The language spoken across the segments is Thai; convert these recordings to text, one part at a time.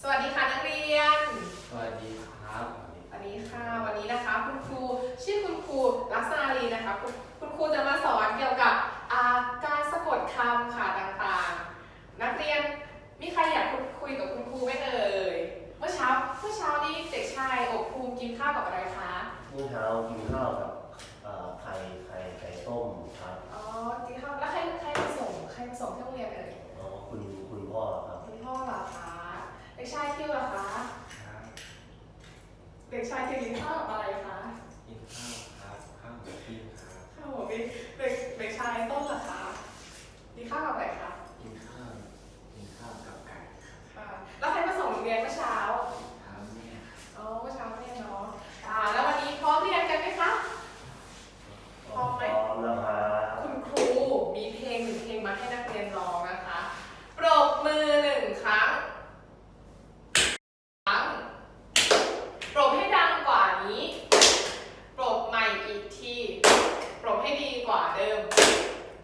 สวัสดีค่ะนักเรียน สวัสดีครับสวัสดีค่ะ วันนี้นะคะคุณครูชื่อคุณครูลักษณาลีนะคะคุณคุณครูจะมาสอนเกี่ยวกับอ่าการสะกดคำค่ะต่างๆ นักเรียนมีใครอยากคุยคุยกับคุณครูไหมเอ่ย เมื่อเช้าเมื่อเช้านี้เด็กชายอบภูมิกินข้าวกับอะไรคะเมื่อเช้ากินข้าวกับเอ่อไข่ไข่ไข่ต้มครับอ๋อกินข้าวแล้วใครใครมาส่งใครมาส่งที่โรงเรียนเอ่ย อ๋อคุณคุณพ่อครับ คุณพ่อเหรอคะเด็กชายคิวเหรอคะ ครับเด็กชายคิวกินข้าวกับอะไรคะ กินข้าวครับข้าวกับพี่ครับข้าวหมูเด็กเด็กเด็กชายต้นเหรอคะกินข้าวกับอะไรคะ กินข้าวกินข้าวกับไก่ ค่ะแล้วใครมาส่งโรงเรียนเมื่อเช้า ถามแม่ อ๋อ เมื่อเช้าเนี่ยเนาะอ่าแล้ววันนี้พร้อมเรียนกันไหมคะ พร้อมไหม พร้อมแล้วครับ คุณครูมีเพลงหนึ่งเพลงมาให้นักเรียนร้องนะคะ ปรบมือหนึ่งครั้ง ครั้ง ปรบให้ดังกว่านี้ ปรบใหม่อีกที ปรบให้ดีกว่าเดิม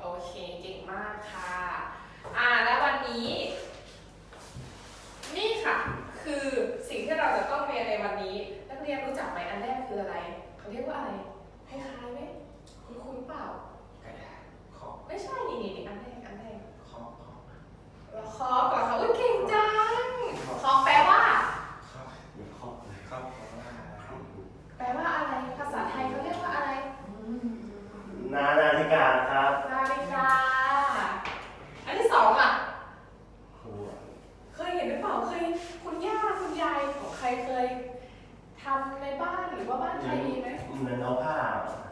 โอเค เก่งมากค่ะ อ่า และวันนี้ นี่ค่ะ คือสิ่งที่เราจะต้องเรียนในวันนี้ นักเรียนรู้จักไหมอันแรกคืออะไร เขาเรียกว่าอะไรคล้ายๆไหมคุณคุณเปล่า กระดาษขอบ ไม่ใช่ นี่นี่นี่อันแรกอันแรก ขอบขอบ แล้วคอก่อนค่ะอุ้ยเก่งจังคอแปลว่า ขอบ มีข้ออะไร ขอบเพราะว่าอะไร แปลว่าอะไร ภาษาไทยเขาเรียกว่าอะไร นานาฬิกาครับ นาฬิกา อันที่สองอะ ครู เคยเห็นหรือเปล่า เคย คุณย่า คุณยายของใครเคยทำในบ้านหรือว่าบ้านใครมีไหม เหมือนเอาผ้า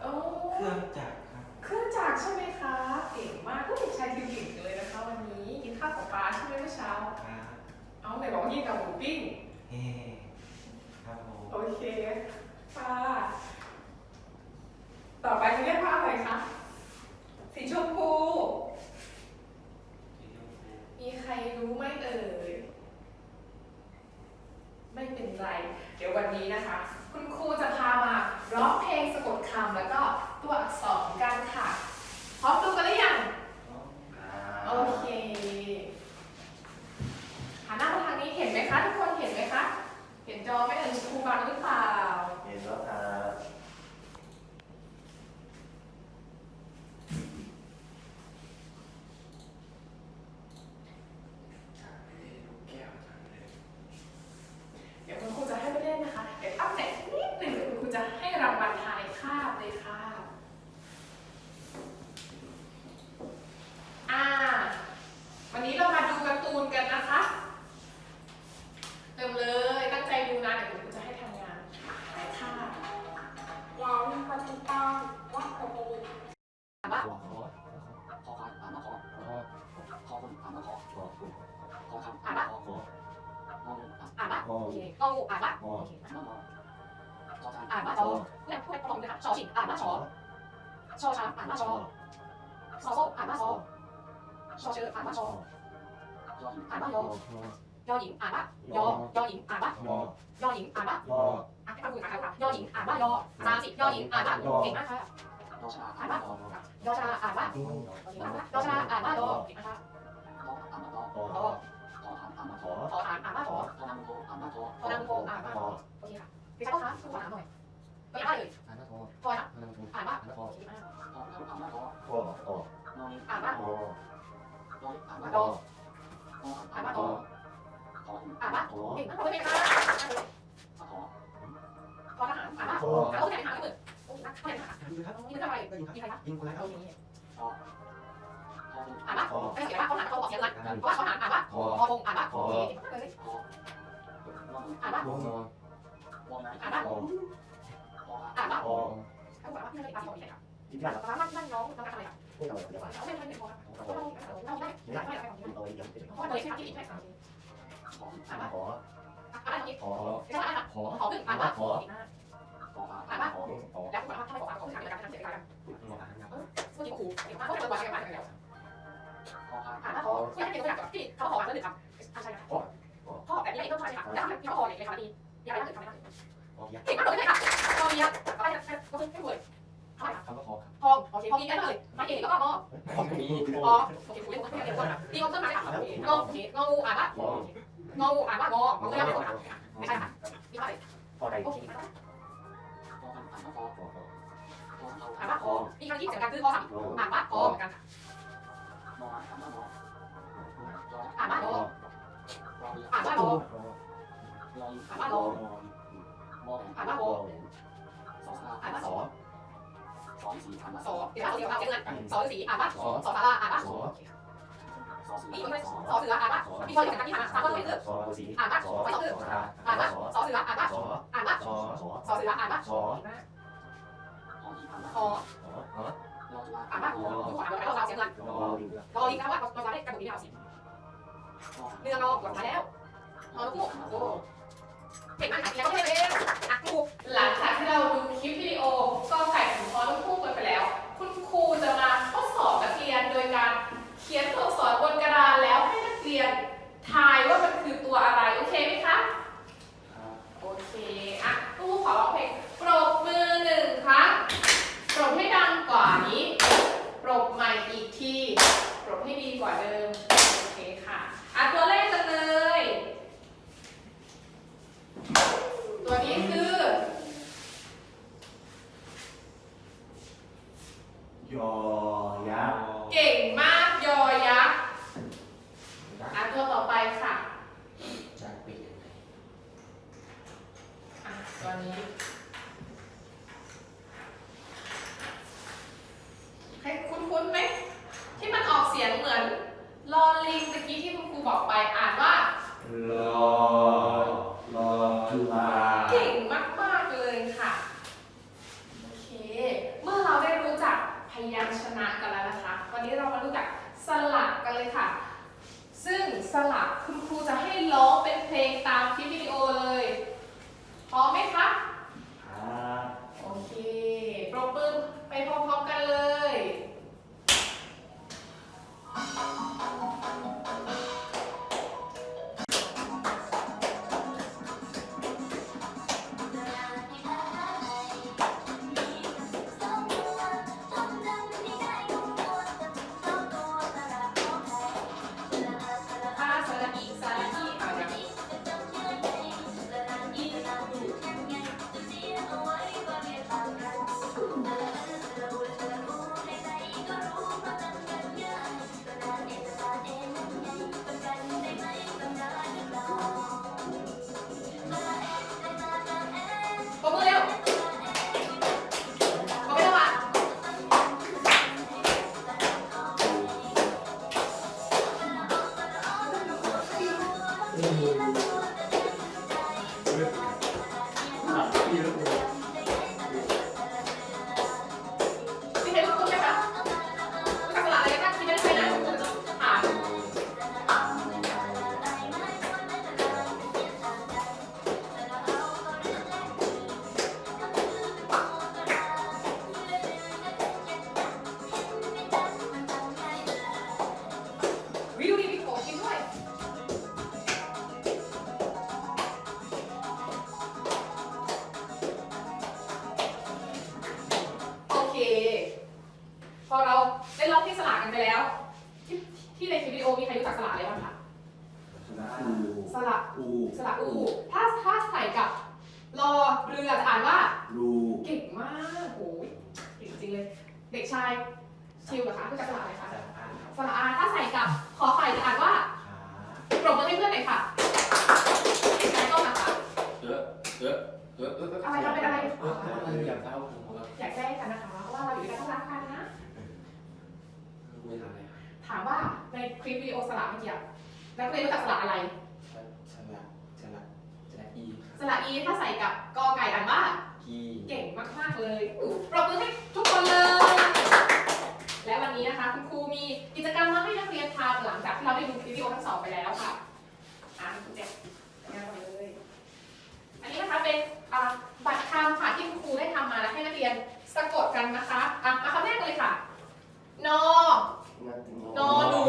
โอ้ เครื่องจักรครับ เครื่องจักรใช่ไหมคะ เก่งมากก็เด็กชายคิวเก่งเลยนะคะ วันนี้กินข้าวกับปลาใช่ไหมเมื่อเช้า ครับ เอาไหนบอกว่ากินกับหมูปิ้ง เฮ้ครับผม โอเคค่ะ ต่อไปจะเรียกว่าอะไรคะ สีชมพู สีชมพู มีใครรู้ไหมเอ่ย ไม่เป็นไร เดี๋ยววันนี้นะคะ คุณครูจะพามาร้องเพลงสะกดคำ แล้วก็ตัวอัก อจานอ่านปะจอเนี่ยพูดให้ตรงเลยค่ะชอชิงอ่านปะชอชอช้างอ่านปะชอชอโซอ่านปะชอชอเชออ่านปะชอยอหินอ่านปะยอยอหญิงอ่านปะยอยอหญิงอ่านปะยอหญิงอ่านปะยออะให้ฟังคุณอ่านค่ะยอหญิงอ่านปะยอสามสิยอหญิงอ่านปะเก่งมากค่ะยอชาอ่านปะยอชาอ่านปะอ่ายอชาอ่านปะยอเก่งมากค่ะขออ่านมาขอขออ่านอ่าขอขออ่านอ่านปะขอทอนังโทอ่านมาขอขอนังโกอ่านปะขอโอเคค่ะ พี่ชายก็คะคุณขอถามหน่อยก็ยังได้เลยอ่านมาขอพอนะทอนังโทอ่านปะอ่านมาขอโอเคมากขออ่านมาขอขอขอนอนิอ่านปะขอยออ่านมายขออขออ่านมาขอขออ่านปะขอเก่งมากขอบคุณค่ะขอพอทหารอ่านปะขออ่านโอเคทหารที่มือโอ้ยนักเรียนทหารยิงครับนี่มันอะไรมีใครคะยิงคนแล้วโอเคขอขออ่านปะขอไม่เสียปะเขาหารเขาบอกเสียงรักเพราะว่าเขาหารอ่านปะขอพอคงอ่านปะโอเคเลยขออ่านปะขอวงไหนอ่านปะขอขออ่านปะขอเขาบอ ที่บ้านตอนนั้นนั่นน้องน้องทำอะไรอะไม่เอาเดี๋ยวไปเขาไม่ได้ไม่พอนะเขาเราเราได้ไม่ได้เอาไว้เดี๋ยวไราะว่าเลยใช่ไหมที่ใช่ค่ะขออ่านปะขออ่านปะขอใช่ไหมอะขอขอขึ้นอ่านปะขอขอขอแล้วคุณบอกว่าถ้าไม่ขออ่านของทางในการทำเสียการขออ่านครับเมื่อกี้ครูเห็นว่าเขาจะวางกันมาแล้วขออ่านอ่านปะขอไม่ใช่เป็นตัวอย่างที่เขาขอแล้วหนึ่งคำอ่าใช่ค่ะพ่อแบบนี้ต้องใช่ค่ะแล้วที่เขาขอเนี่ยเลยค่ะดีอยากได้หนึ่งคำ ตอนนี้อะไรนะก็คือไม่เหมือนเท่าไหร่คำว่าขอทองโอเคพอมีได้เลยม่เอกแล้วก็งอขอมีอ๋อโอเคคุยกันคุยกันเดี๋ยวก่อนดีงอต้นไม้ค่ะงอเงองูอ่านปะของงองูอ่านว่างององูยังไม่ถูกค่ะไม่ใช่ค่ะนี่ค่ะพอใดโอเคที่อ่านว่าพอกันอ่านว่าพอพอพอขอ่านว่าคอมีคำที่เสียงกันคือคอค่ะอ่านว่าคอเหมือนกันค่ะมออ่านว่ามออ่านว่าโลรออ่านว่าโลรออ่านว่าโล มออ่านว่าโลสอสาอ่านว่าสอสอสีอ่านว่าสอเดี๋ยวเราเสียงเราเสียงเงินสอสีอ่านว่าสอสอสาราอ่านว่าสอสีมีคนไม่สอเสืออ่านว่ามีคนเสียงกันที่หาสามคนไม่เลือกสอสีอ่านว่าสสออสเสืออ่านว่าสอเสืออ่านว่าสออ่านว่าสอสอเสืออ่านว่าสอหออีอ่านว่าอสอรอจุฬาอ่านว่าทุกคนอ่านว่าเราเสียงเงินรอลิงรออีกนะว่าเราจะได้กระดูกนี้เราสิเนื้อเราหมดมาแล้วรอลูกโอ้ เก่งมากค่ะแล้วก็ไม่ได้เลยอะครูหลังจากที่เราดูคลิปวิดีโอกอไก่ถึงพอลูกคู่กันไปแล้ว คุณครูจะมาทดสอบนักเรียนโดยการเขียนตัวอักษรบนกระดานแล้วให้นักเรียนทายว่ามันคือตัวอะไร โอเคไหมคะ โอเค อะตู้ขอร้องเพลงปรบมือหนึ่งครั้งปรบให้ดังกว่านี้ปรบใหม่อีกทีปรบให้ดีกว่าเดิม โอเคค่ะ อะตัวแรกกันเลย ตัวนี้คือ ยอ กกันไปแล้ว ที่ที่ในคลิปวิดีโอมีใครรู้จักสลากอะไรบ้างคะอูสระอูสระอูถ้าถ้าใส่กับรอเรือจะอ่านว่ารูเก่งมากโอ้ยเก่งจริงเลย เด็กชายชิวเหรอคะรู้จักสระอะไรคะจะอ่านครับสระอาถ้าใส่กับขอไข่จะอ่านว่าขาปรบมือให้เพื่อนหน่อยค่ะเด็กชายต้นนะคะเออเออเออเอออะไรคะเป็นอะไรเออเอออยากเล่าผมว่าอยากแจ้งกันนะคะเพราะว่าเราอยู่ด้วยกันต้องรักกันนะ ไม่ทำอะไรครับถามว่าในคลิปวิดีโอสระเมื่อกี้อะนักเรียนรู้จักสระอะไร ฉลาดฉลาดฉลาดอีสระอีถ้าใส่กับกอไก่อ่านว่า กีเก่งมาก ๆ เลยอู้ปรบมือให้ทุกคนเลย และวันนี้นะคะ คุณครูมีกิจกรรมมาให้นักเรียนทำหลังจากที่เราได้ดูคลิปวิดีโอทั้งสองไปแล้วค่ะ อ่านคุณเจ็บงานก่อนเลย อันนี้นะคะเป็นอ่าบัตรคำค่ะที่คุณครูได้ทำมาแล้วให้นักเรียนสะกดกันนะคะ อะมาคำแรกกันเลยค่ะ นอ นอหนู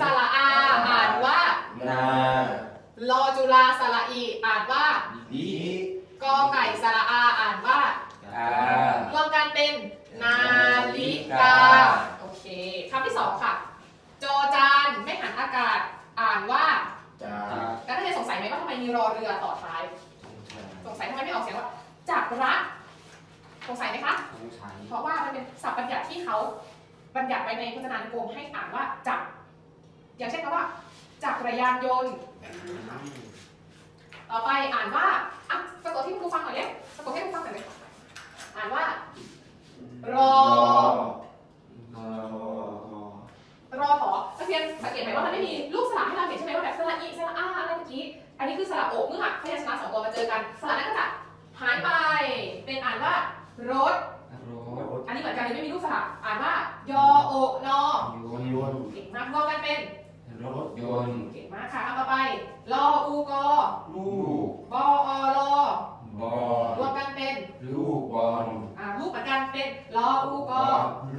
สระอา อ่านว่า นา ลอจุฬาสระอี อ่านว่า ดี กอไก่สระอา อ่านว่า อ่าร วมกันเป็นนาฬิกา โอเคคำที่สองค่ะ จอจานไม่หันอากาศ อ่านว่า จา นักเรียน รอเรือต่อท้าย สงสัยทำไมไม่ออกเสียงว่าจักรักสงสัยไหมคะ ต้องใช้ เพราะว่ามันเป็นศัพท์บัญญัติที่เขาบัญญัติไปในพจนานุกรมให้อ่านว่าจักรอย่างเช่นคำว่า จักรยานยนต์แบบนี้นะคะ ต่อไปอ่านว่าอะสะกดที่คุณครูฟังหน่อยเร็วสะกดให้คุณฟังหน่อยเลยอ่านว่า รอ รอรอหอนักเรียนสังเกตไหมว่ามันไม่มีลูกสระให้เราเห็นใช่ไหมว่าแบบสระอีสระอาอะไรเมื่อกี้ อันนี้คือสระโอกเมื่อพยัญชนะสองตัวมาเจอกันสระนั้นก็จะหายไป เป็นอ่านว่ารถรถอันนี้เหมือนกันเลยไม่มีลูกสระอ่านว่ายอโอกนอยนยนเก่งมากรวมกันเป็น รถยนต์เก่งมากค่ะคำต่อไปรออูกอลูกบออรอบอรวมกันเป็นลูกบอลอ่าลูกเหมือนกันเป็นรออูกอ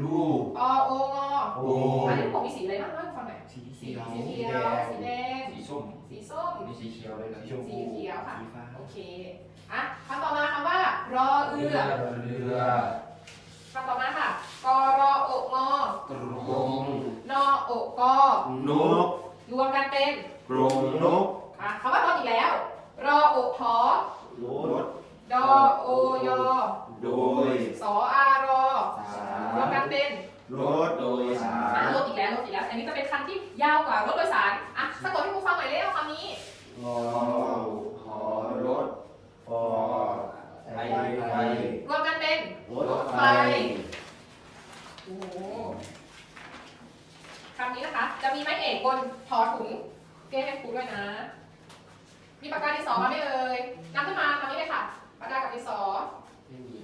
ลูกอโองอโอ้อันนี้ผมมีสีอะไรบ้างเล่าให้ฟังหน่อยสีสีเขียวสีเขียวสีแดงสีส้มสีส้มมีสีเขียวด้วยนะสีเขียวค่ะสีฟ้าโอเคอะคำต่อมาคำว่ารอเอือเรือ คำต่อมาค่ะ กอรอโอกงอก รง นอโอกกอ นกรวมกันเป็นกรงนกอะคำว่าตอนอีกแล้ว รอโอกทอรถดอโอยอโดยสออารอสารวมกันเป็นรถโดยสาอะรรถอีกแล้วรถอีกแล้ว อันนี้จะเป็นคำที่ยาวกว่ารถโดยสารอะสะกดให้ครูฟังหน่อยเร็วคำนี้รอหอรถฟอไทยไทยรวมกันเป็นรถไฟโอ้โห คำนี้นะคะ จะมีไม้เอกบนทอถุงเก้ให้ครูด้วยนะ มีปากกาดินสอมาไหมเอ่ยนับขึ้นมาทำนี้เลยค่ะ ปากกากับดินสอ ไม่มี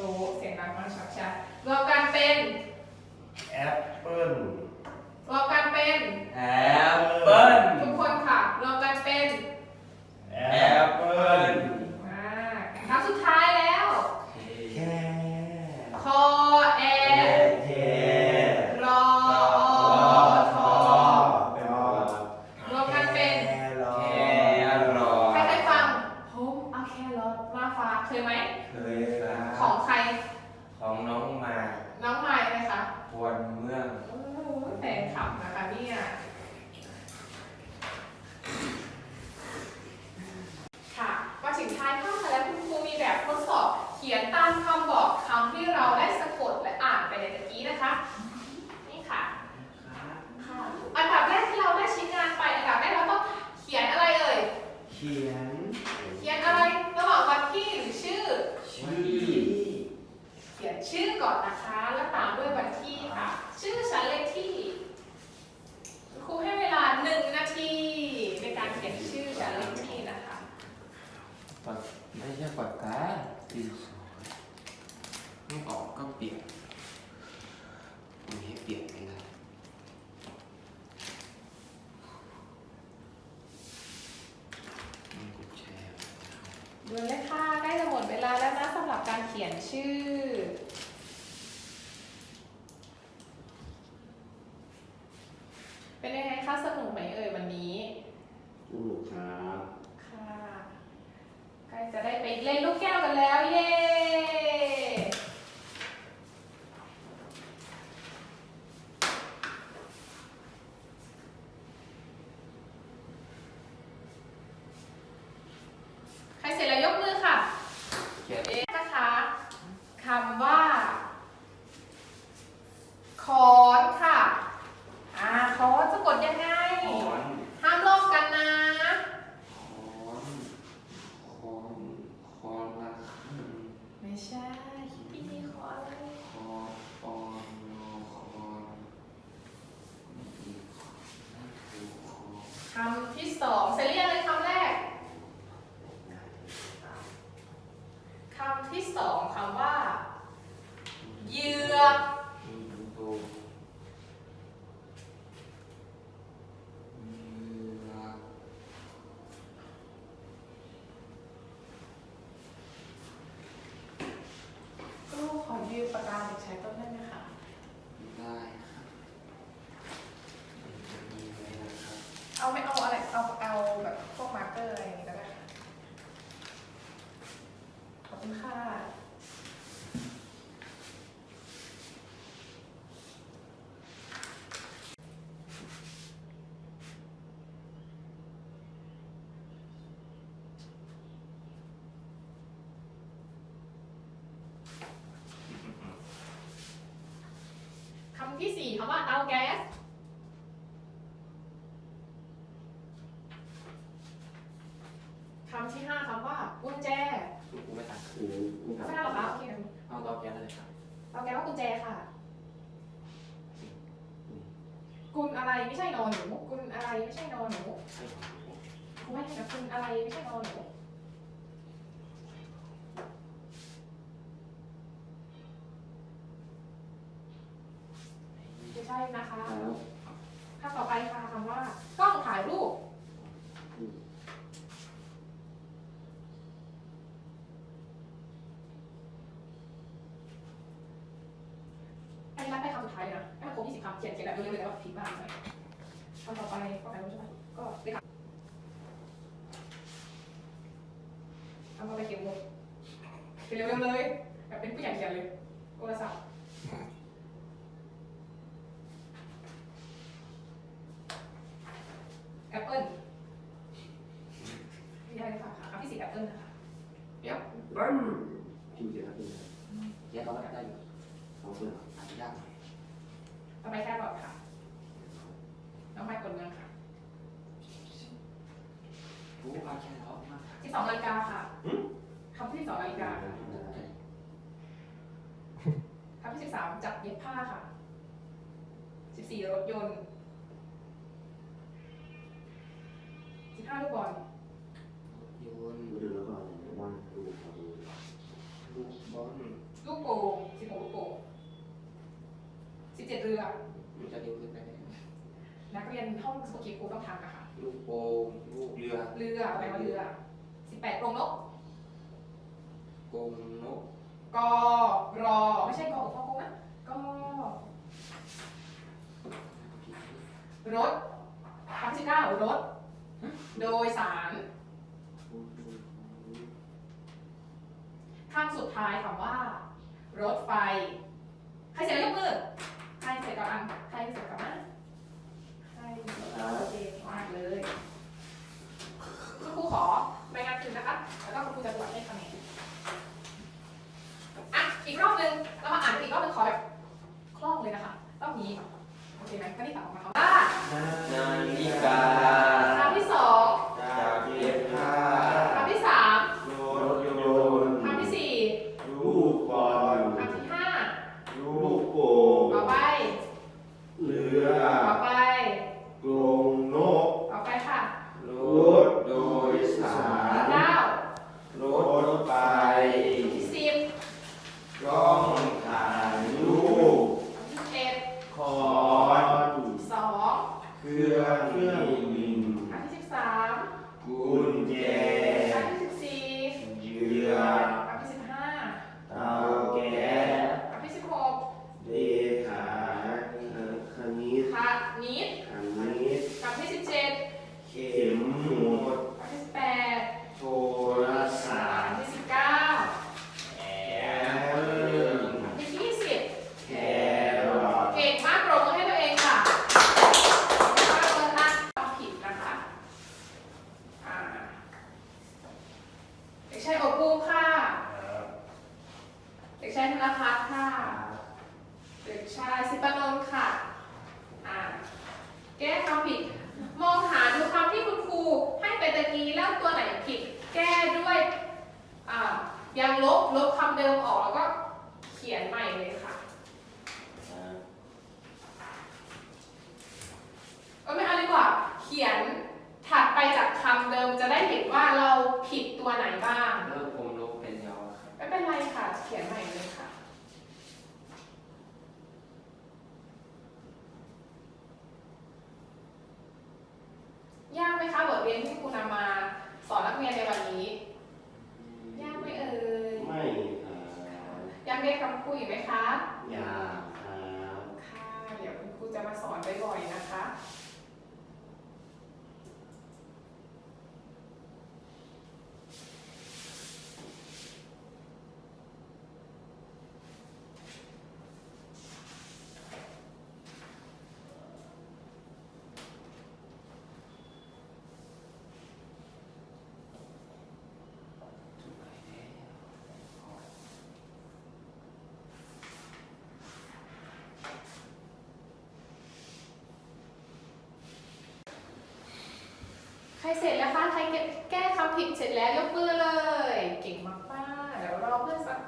รู้ เสียงดังมากชัดชักรอการเป็นแอปเปิ้ลรอการเป็น แอปเปิ้ลทุกคนค่ะรอการเป็น แอปเปิ้ล เป็นยังไงคะสนุกไหมเอ่ยวันนี้ สนุกครับ ค่ะ ใกล้จะได้ไปเล่นลูกแก้วกันแล้ว เย้ คำที่สองเซเลี่ยัเลยคำแรกคำที่สองคำว่าเหยือก ที่ 4คำว่าเตาแก๊ส คำที่ 5คำว่ากุญแจคุณไม่ตันไม่ทราบดหรอคะโอเคเอาตอบแกนเลยครับเตาแก๊สกุญแจค่ะ กุญอะไรไม่ใช่นอนหนู กุญอะไรไม่ใช่นอนหนูคุณไม่ใช่กุญอะไรไม่ใช่นอนหนู นะคะครับคต่อไปค่ะคำว่ากล้องถ่ายรูปอันนี้รับไปคำสุดท้ายเลยนะให้มันครบ20คำเขียนเขียนแบบเร็วๆเลยว่าผีบ้าไหมคำต่อไปก็ถ่ายรูปใช่ไหมก็เป็นทำต่ไปเขียนวงเขียเร็วๆเลย ครับที่สิบสามจับเย็บผ้าค่ะสิบสี่รถยนต์สิบห้าลูกบอลยนต์ดูแล้วก็วางดูครัลูกบอลลูกโป่งสิบหกลูกโป่งสิบเจ็ดเรือ มันจะเร็วขึ้นไปไหมนักเรียนห้องสกีครูต้องทำอะค่ะ ลูกโป่งลูกเรือเรืออะไรวะเรือสิบแปดกรงนกกงนก กรอไม่ใช่กอของพ่อกูนะกรถพักที่เก้ารถ โดยสารคำสุดท้ายคำว่า รถไฟ ใครเสร็จยกมือ 对啊，你。 เดิออก ใครเสร็จแล้วคะ ใครแก้คำผิดเสร็จแล้วยกมือเลย เก่งมากๆเดี๋ยวรอเพื่อนสัก